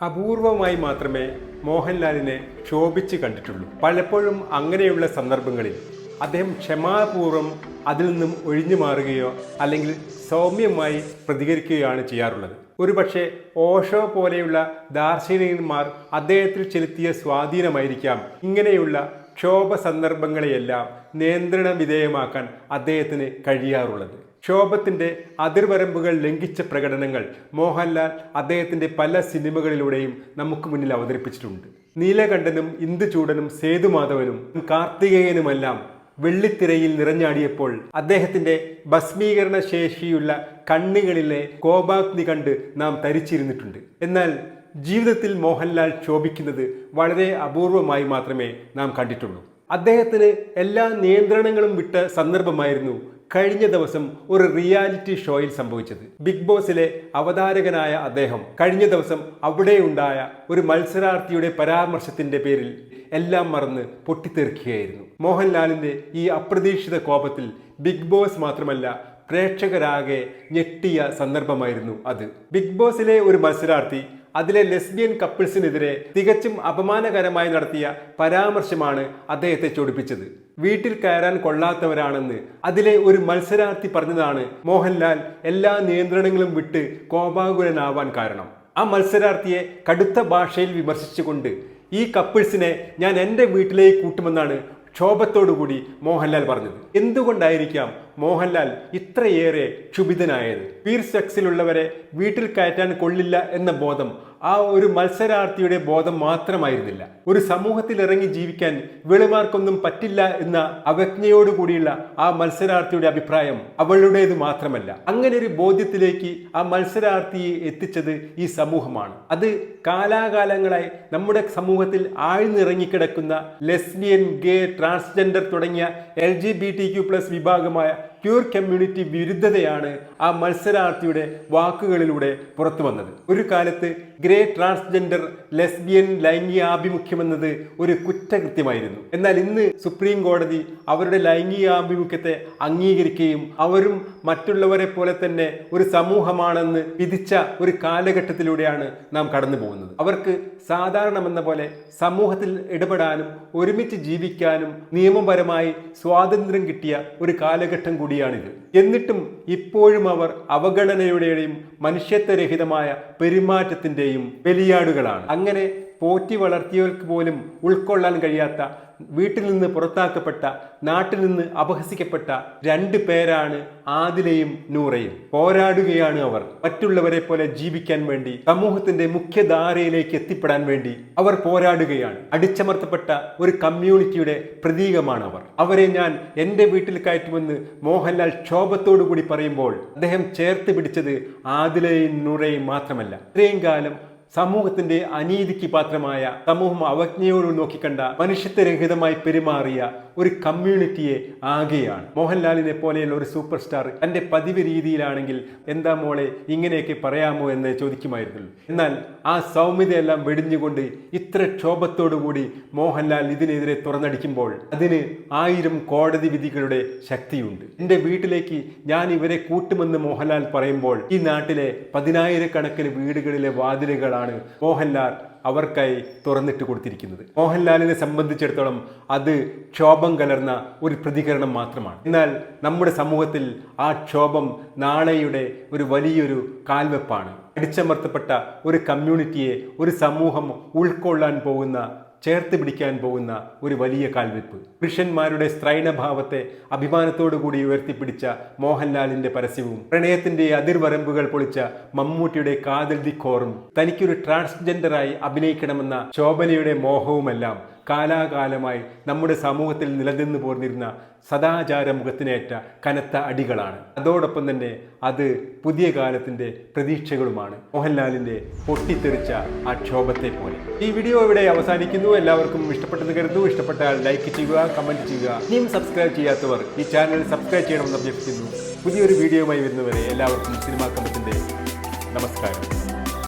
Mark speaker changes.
Speaker 1: അപൂർവമായി മാത്രമേ മോഹൻലാലിനെ ക്ഷോഭിച്ച് കണ്ടിട്ടുള്ളൂ. പലപ്പോഴും അങ്ങനെയുള്ള സന്ദർഭങ്ങളിൽ അദ്ദേഹം ക്ഷമാപൂർവം അതിൽ നിന്നും ഒഴിഞ്ഞു മാറുകയോ അല്ലെങ്കിൽ സൗമ്യമായി പ്രതികരിക്കുകയാണ് ചെയ്യാറുള്ളത്. ഒരുപക്ഷെ ഓഷോ പോലെയുള്ള ദാർശനികന്മാർ അദ്ദേഹത്തിൽ ചെലുത്തിയ സ്വാധീനമായിരിക്കാം. ഇങ്ങനെയുള്ള ക്ഷോഭ സന്ദർഭങ്ങളെയെല്ലാം നിയന്ത്രണ വിധേയമാക്കാൻ അദ്ദേഹത്തിന് കഴിയാറുള്ളത്. ക്ഷോഭത്തിന്റെ അതിർവരമ്പുകൾ ലംഘിച്ച പ്രകടനങ്ങൾ മോഹൻലാൽ അദ്ദേഹത്തിന്റെ പല സിനിമകളിലൂടെയും നമുക്ക് മുന്നിൽ അവതരിപ്പിച്ചിട്ടുണ്ട്. നീലകണ്ഠനും ഇന്ദുചൂടനും സേതുമാധവനും കാർത്തികേയനുമെല്ലാം വെള്ളിത്തിരയിൽ നിറഞ്ഞാടിയപ്പോൾ അദ്ദേഹത്തിന്റെ ഭസ്മീകരണ ശേഷിയുള്ള കണ്ണുകളിലെ കോപാഗ്നി കണ്ട് നാം തരിച്ചിരുന്നിട്ടുണ്ട്. എന്നാൽ ജീവിതത്തിൽ മോഹൻലാൽ ക്ഷോഭിക്കുന്നത് വളരെ അപൂർവമായി മാത്രമേ നാം കണ്ടിട്ടുള്ളൂ. അദ്ദേഹത്തിന് എല്ലാ നിയന്ത്രണങ്ങളും വിട്ട സന്ദർഭമായിരുന്നു കഴിഞ്ഞ ദിവസം ഒരു റിയാലിറ്റി ഷോയിൽ സംഭവിച്ചത്. ബിഗ് ബോസിലെ അവതാരകനായ അദ്ദേഹം കഴിഞ്ഞ ദിവസം അവിടെയുണ്ടായ ഒരു മത്സരാർത്ഥിയുടെ പരാമർശത്തിന്റെ പേരിൽ എല്ലാം മറന്ന് പൊട്ടിത്തെറിക്കുകയായിരുന്നു. മോഹൻലാലിന്റെ ഈ അപ്രതീക്ഷിത കോപത്തിൽ ബിഗ് ബോസ് മാത്രമല്ല പ്രേക്ഷകരാകെ ഞെട്ടിയ സന്ദർഭമായിരുന്നു അത്. ബിഗ് ബോസിലെ ഒരു മത്സരാർത്ഥി അതിലെ ലെസ്ബിയൻ കപ്പിൾസിനെതിരെ തികച്ചും അപമാനകരമായി നടത്തിയ പരാമർശമാണ് അദ്ദേഹത്തെ ചൊടിപ്പിച്ചത്. വീട്ടിൽ കയറാൻ കൊള്ളാത്തവരാണെന്ന് അതിലെ ഒരു മത്സരാർത്ഥി പറഞ്ഞതാണ് മോഹൻലാൽ എല്ലാ നിയന്ത്രണങ്ങളും വിട്ട് കോപാകുലനാവാൻ കാരണം. ആ മത്സരാർത്ഥിയെ കടുത്ത ഭാഷയിൽ വിമർശിച്ചുകൊണ്ട് ഈ കപ്പിൾസിനെ ഞാൻ എന്റെ വീട്ടിലേക്ക് കൂട്ടുമെന്നാണ് ക്ഷോഭത്തോടുകൂടി മോഹൻലാൽ പറഞ്ഞത്. എന്തുകൊണ്ടായിരിക്കാം മോഹൻലാൽ ഇത്രയേറെ ക്ഷുഭിതനായത്. പീർ സെക്സിലുള്ളവരെ വീട്ടിൽ കയറ്റാൻ കൊള്ളില്ല എന്ന ബോധം ആ ഒരു മത്സരാർത്ഥിയുടെ ബോധം മാത്രമായിരുന്നില്ല. ഒരു സമൂഹത്തിൽ ഇറങ്ങി ജീവിക്കാൻ വെളിമാർക്കൊന്നും പറ്റില്ല എന്ന അവജ്ഞയോടുകൂടിയുള്ള ആ മത്സരാർത്ഥിയുടെ അഭിപ്രായം അവളുടേത് മാത്രമല്ല. അങ്ങനെ ഒരു ബോധ്യത്തിലേക്ക് ആ മത്സരാർത്ഥിയെ എത്തിച്ചത് ഈ സമൂഹമാണ്. അത് കാലാകാലങ്ങളായി നമ്മുടെ സമൂഹത്തിൽ ആഴ്ന്നിറങ്ങിക്കിടക്കുന്ന ലെസ്ബിയൻ ഗേ ട്രാൻസ്ജെൻഡർ തുടങ്ങിയ L G B T Q plus വിഭാഗമായ ക്യൂർ കമ്മ്യൂണിറ്റി വിരുദ്ധതയാണ് ആ മത്സരാർത്ഥിയുടെ വാക്കുകളിലൂടെ പുറത്തു വന്നത്. ഒരു കാലത്ത് ഗ്രേ ട്രാൻസ്ജെൻഡർ ലെസ്ബിയൻ ലൈംഗികാഭിമുഖ്യമെന്നത് ഒരു കുറ്റകൃത്യമായിരുന്നു. എന്നാൽ ഇന്ന് സുപ്രീം കോടതി അവരുടെ ലൈംഗികാഭിമുഖ്യത്തെ അംഗീകരിക്കുകയും അവരും മറ്റുള്ളവരെ പോലെ തന്നെ ഒരു സമൂഹമാണെന്ന് വിധിച്ച ഒരു കാലഘട്ടത്തിലൂടെയാണ് നാം കടന്നു പോകുന്നത് അവർക്ക് സാധാരണമെന്ന പോലെ സമൂഹത്തിൽ ഇടപെടാനും ഒരുമിച്ച് ജീവിക്കാനും നിയമപരമായി സ്വാതന്ത്ര്യം കിട്ടിയ ഒരു കാലഘട്ടം കൂടിയാണിത്. എന്നിട്ടും ഇപ്പോഴും അവർ അവഗണനയുടെയും മനുഷ്യത്വരഹിതമായ പെരുമാറ്റത്തിന്റെയും ബലിയാടുകളാണ്. അങ്ങനെ പോറ്റി വളർത്തിയവർക്ക് പോലും ഉൾക്കൊള്ളാൻ കഴിയാത്ത വീട്ടിൽ നിന്ന് പുറത്താക്കപ്പെട്ട നാട്ടിൽ നിന്ന് അപഹസിക്കപ്പെട്ട രണ്ട് പേരാണ് ആദിലയും നൂറയും. പോരാടുകയാണ് അവർ. മറ്റുള്ളവരെ പോലെ ജീവിക്കാൻ വേണ്ടി സമൂഹത്തിന്റെ മുഖ്യധാരയിലേക്ക് എത്തിപ്പെടാൻ വേണ്ടി അവർ പോരാടുകയാണ്. അടിച്ചമർത്തപ്പെട്ട ഒരു കമ്മ്യൂണിറ്റിയുടെ പ്രതീകമാണ് അവർ. അവരെ ഞാൻ എന്റെ വീട്ടിൽ കയറ്റുമെന്ന് മോഹൻലാൽ ക്ഷോഭത്തോടു കൂടി പറയുമ്പോൾ അദ്ദേഹം ചേർത്ത് പിടിച്ചത് ആദിലയും നൂറയും മാത്രമല്ല. ഇത്രയും കാലം സമൂഹത്തിന്റെ അനീതിക്ക് പാത്രമായ സമൂഹം അവജ്ഞയോട് നോക്കിക്കണ്ട മനുഷ്യത്വരഹിതമായി പെരുമാറിയ ഒരു കമ്മ്യൂണിറ്റിയെ ആകെയാണ്. മോഹൻലാലിനെ പോലെയുള്ള ഒരു സൂപ്പർ സ്റ്റാർ തന്റെ പതിവ് രീതിയിലാണെങ്കിൽ എന്താ മോളെ ഇങ്ങനെയൊക്കെ പറയാമോ എന്ന് ചോദിക്കുമായിരുന്നുള്ളൂ എന്നാൽ ആ സൗമ്യതയെല്ലാം വെടിഞ്ഞുകൊണ്ട് ഇത്ര ക്ഷോഭത്തോടുകൂടി മോഹൻലാൽ ഇതിനെതിരെ തുറന്നടിക്കുമ്പോൾ അതിന് ആയിരം കോടതി വിധികളുടെ ശക്തിയുണ്ട്. എന്റെ വീട്ടിലേക്ക് ഞാൻ ഇവരെ കൂട്ടുമെന്ന് മോഹൻലാൽ പറയുമ്പോൾ ഈ നാട്ടിലെ പതിനായിരക്കണക്കിന് വീടുകളിലെ വാതിലുകളാണ് മോഹൻലാൽ അവർക്കായി തുറന്നിട്ട് കൊടുത്തിരിക്കുന്നത്. മോഹൻലാലിനെ സംബന്ധിച്ചിടത്തോളം അത് ക്ഷോഭം കലർന്ന ഒരു പ്രതികരണം മാത്രമാണ്. എന്നാൽ നമ്മുടെ സമൂഹത്തിൽ ആ ക്ഷോഭം നാളെയുടെ ഒരു വലിയൊരു കാൽവെപ്പാണ്. അടിച്ചമർത്തപ്പെട്ട ഒരു കമ്മ്യൂണിറ്റിയെ ഒരു സമൂഹം ഉൾക്കൊള്ളാൻ പോകുന്ന ചേർത്ത് പിടിക്കാൻ പോകുന്ന ഒരു വലിയ കാൽവെപ്പ്. പുരുഷന്മാരുടെ സ്ത്രൈണഭാവത്തെ അഭിമാനത്തോടുകൂടി ഉയർത്തിപ്പിടിച്ച മോഹൻലാലിന്റെ പരസ്യവും പ്രണയത്തിന്റെ അതിർവരമ്പുകൾ പൊളിച്ച മമ്മൂട്ടിയുടെ കാതൽ ദിക്കോറും തനിക്കൊരു ട്രാൻസ്ജെൻഡറായി അഭിനയിക്കണമെന്ന ശോഭനയുടെ മോഹവുമെല്ലാം കാലാകാലമായി നമ്മുടെ സമൂഹത്തിൽ നിലനിന്നു പോന്നിരുന്ന സദാചാര മുഖത്തിനേറ്റ കനത്ത അടികളാണ്. അതോടൊപ്പം തന്നെ അത് പുതിയ കാലത്തിന്റെ പ്രതീക്ഷകളുമാണ്. മോഹൻലാലിന്റെ പൊട്ടിത്തെറിച്ച ആ ക്ഷോഭത്തെ പോലെ. ഈ വീഡിയോ ഇവിടെ അവസാനിക്കുന്നു. എല്ലാവർക്കും ഇഷ്ടപ്പെട്ടെന്ന് കരുതുന്നു. ഇഷ്ടപ്പെട്ടാൽ ലൈക്ക് ചെയ്യുക കമന്റ് ചെയ്യുക. ഇനിയും സബ്സ്ക്രൈബ് ചെയ്യാത്തവർ ഈ ചാനൽ സബ്സ്ക്രൈബ് ചെയ്യണമെന്ന് അഭ്യർത്ഥിക്കുന്നു. പുതിയൊരു വീഡിയോയുമായി വരുന്നവരെ എല്ലാവർക്കും സിനിമാ കമ്പത്തിന്റെ നമസ്കാരം.